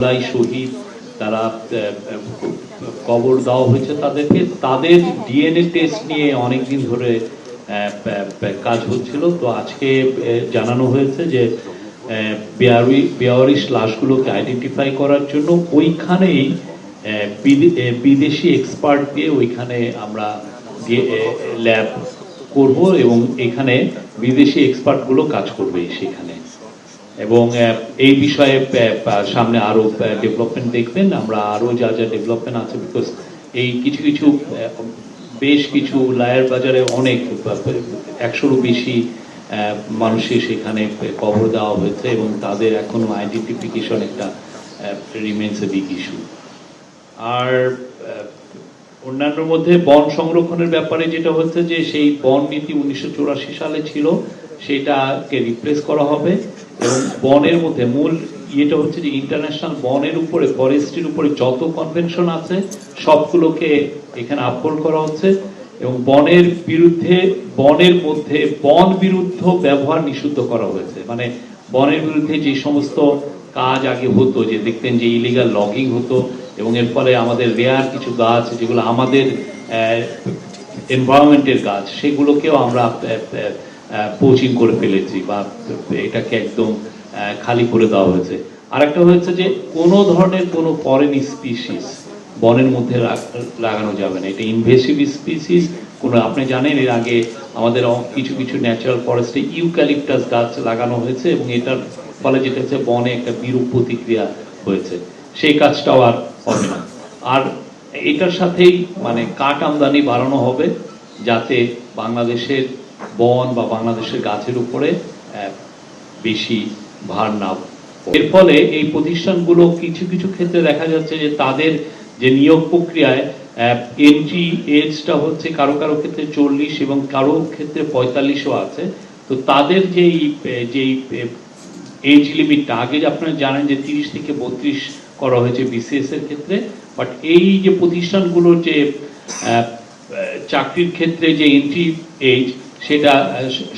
জুলাই শহীদ, তারা কবর দেওয়া হয়েছে তাদেরকে। তাদের ডিএনএ টেস্ট নিয়ে অনেকদিন ধরে কাজ হচ্ছিল। তো আজকে জানানো হয়েছে যে বেয়ারি লাশগুলোকে আইডেন্টিফাই করার জন্য ওইখানেই বিদেশি এক্সপার্ট দিয়ে ওইখানে আমরা ল্যাব করব এবং এখানে বিদেশি এক্সপার্টগুলো কাজ করবে সেখানে। এবং এই বিষয়ে সামনে আরও ডেভেলপমেন্ট দেখবেন। আমরা আরও যা যা ডেভেলপমেন্ট আছে বিকজ এই কিছু কিছু বেশ কিছু লায়ের বাজারে অনেক একশোরও বেশি মানুষের সেখানে কবর দেওয়া হয়েছে এবং তাদের এখনও আইডেন্টিফিকেশন একটা রিমেন্স এ বিগ ইস্যু আর অন্যান্যর মধ্যে বন সংরক্ষণের ব্যাপারে যেটা হচ্ছে যে সেই বন নীতি উনিশশো চুরাশি সালে ছিল, সেটাকে রিপ্লেস করা হবে। এবং বনের মধ্যে মূল ইয়েটা হচ্ছে যে ইন্টারন্যাশনাল বনের উপরে ফরেস্ট্রির উপরে যত কনভেনশন আছে, সবগুলোকে এখানে আপহোল্ড করা হচ্ছে। এবং বনের বিরুদ্ধে, বনের মধ্যে বন বিরুদ্ধ ব্যবহার নিষিদ্ধ করা হয়েছে। মানে বনের বিরুদ্ধে যে সমস্ত কাজ আগে হতো, যে দেখতেন যে ইলিগাল লগিং হতো, এবং এর ফলে আমাদের রেয়ার কিছু গাছ, যেগুলো আমাদের এনভায়রনমেন্টের গাছ, সেগুলোকেও আমরা পোচিং করে ফেলেছি বা এটাকে একদম খালি করে দেওয়া হয়েছে। আরেকটা হয়েছে যে কোনো ধরনের কোনো ফরেন স্পিসিস বনের মধ্যে লাগানো যাবে না। এটা ইনভেসিভ স্পিসিস কোনো, আপনি জানেন, এর আগে আমাদের কিছু কিছু ন্যাচারাল ফরেস্টে ইউক্যালিপটাস গাছ লাগানো হয়েছে এবং এটার ফলে যেটা হচ্ছে বনে একটা বিরূপ প্রতিক্রিয়া হয়েছে। সেই কাজটাও আর হবে না। আর এটার সাথেই মানে কাঠ আমদানি বাড়ানো হবে যাতে বাংলাদেশের বন বা বাংলাদেশের গাছের উপরে বেশি ভার না এর ফলে এই প্রতিষ্ঠানগুলো কিছু কিছু ক্ষেত্রে দেখা যাচ্ছে যে তাদের যে নিয়োগ প্রক্রিয়ায় এন্ট্রি এজটা হচ্ছে কারও কারও ক্ষেত্রে চল্লিশ এবং কারও ক্ষেত্রে পঁয়তাল্লিশও আছে। তো তাদের যেই যেই এজ লিমিটটা আগে যে আপনারা জানেন যে তিরিশ থেকে বত্রিশ করা হয়েছে বিসিএস এর ক্ষেত্রে বাট এই যে প্রতিষ্ঠানগুলোর যে চাকরির ক্ষেত্রে যে এন্ট্রি এজ সেটা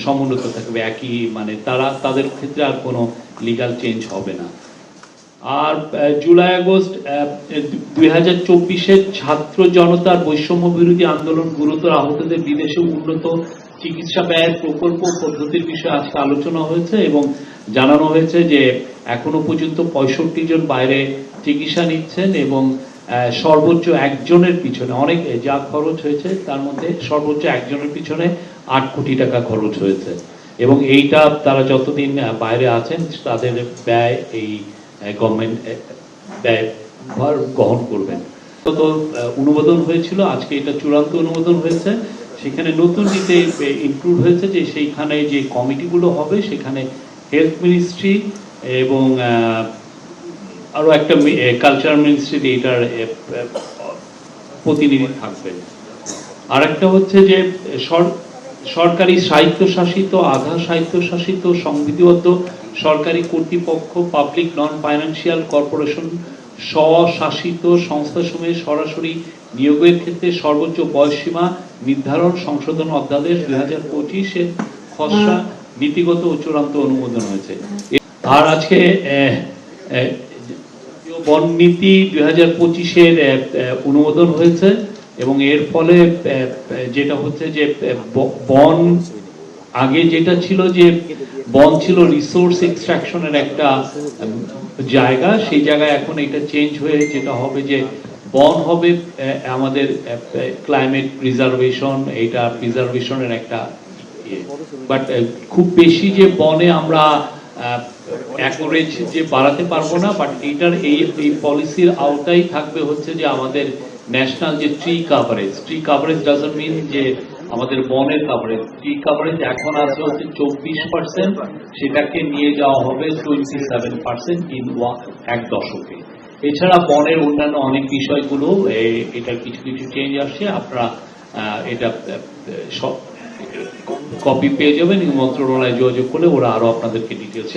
সমুন্নত থাকবে, একই মানে তারা, তাদের ক্ষেত্রে আর কোনো লিগাল চেঞ্জ হবে না। আর জুলাই আগস্ট দুই হাজার চব্বিশের ছাত্র জনতার বৈষম্য বিরোধী আন্দোলন গুরুতর আহতদের বিদেশে উন্নত চিকিৎসা ব্যয়ের প্রকল্প পদ্ধতির বিষয়ে আজকে আলোচনা হয়েছে এবং জানানো হয়েছে যে এখনও পর্যন্ত পঁয়ষট্টি জন বাইরে চিকিৎসা নিচ্ছেন এবং সর্বোচ্চ একজনের পিছনে, অনেক যা খরচ হয়েছে তার মধ্যে সর্বোচ্চ একজনের পিছনে আট কোটি টাকা খরচ হয়েছে। এবং এইটা তারা যতদিন বাইরে আছেন তাদের ব্যয় এই গভর্নমেন্ট ব্যয় গ্রহণ করবেন। তো অনুমোদন হয়েছিল আজকে এটা চূড়ান্ত অনুমোদন হয়েছে। সেখানে নতুন নীতি ইনক্লুড হয়েছে যে সেইখানে যে কমিটিগুলো হবে সেখানে হেলথ মিনিস্ট্রি এবং আহ, আরও একটা কালচার মিনিস্ট্রি এটার প্রতিনিধি থাকবেন আরেকটা হচ্ছে যে সর- সরকারি স্বায়ত্তশাসিত, আধা স্বায়ত্তশাসিত, সংবিধিবদ্ধ সরকারি কর্তৃপক্ষ, পাবলিক নন ফাইন্যান্সিয়াল কর্পোরেশন, স্বশাসিত সংস্থাসমূহে সরাসরি নিয়োগের ক্ষেত্রে সর্বোচ্চ বয়সসীমা নির্ধারণ সংশোধন অধ্যাদেশ দুই হাজার পঁচিশের খসড়া নীতিগত ও চূড়ান্ত অনুমোদন হয়েছে। আর আজকে বন নীতি দুই হাজার পঁচিশের অনুমোদন হয়েছে। এবং এর ফলে যেটা হচ্ছে যে বন, আগে যেটা ছিল যে, বন ছিল রিসোর্স এক্সট্রাকশনের একটা জায়গা। সেই জায়গায় এখন এটা চেঞ্জ হয়ে যেটা হবে যে, বন হবে আমাদের ক্লাইমেট প্রিজার্ভেশন এটা প্রিজার্ভেশনের একটা বাট খুব বেশি যে বনে আমরা অ্যাকোরেজ যে বাড়াতে পারব না বাট এটার এই পলিসির আওতাই থাকবে হচ্ছে যে আমাদের ন্যাশনাল যে tree coverage tree coverage doesn't mean যে আমাদের বনের কাভারেজ ট্রি কাভারেজ এখন আছে হচ্ছে চব্বিশ পার্সেন্ট সেটাকে নিয়ে যাওয়া হবে টোয়েন্টি সেভেন পার্সেন্ট ইন এক দশকে। এছাড়া বনের অন্যান্য অনেক বিষয়গুলো এটার কিছু কিছু চেঞ্জ আসছে, আপনারা এটা সব কপি পেয়ে যাবেন মন্ত্রণালয়ে যোগাযোগ করলে ওরা আরও আপনাদেরকে ডিটেলস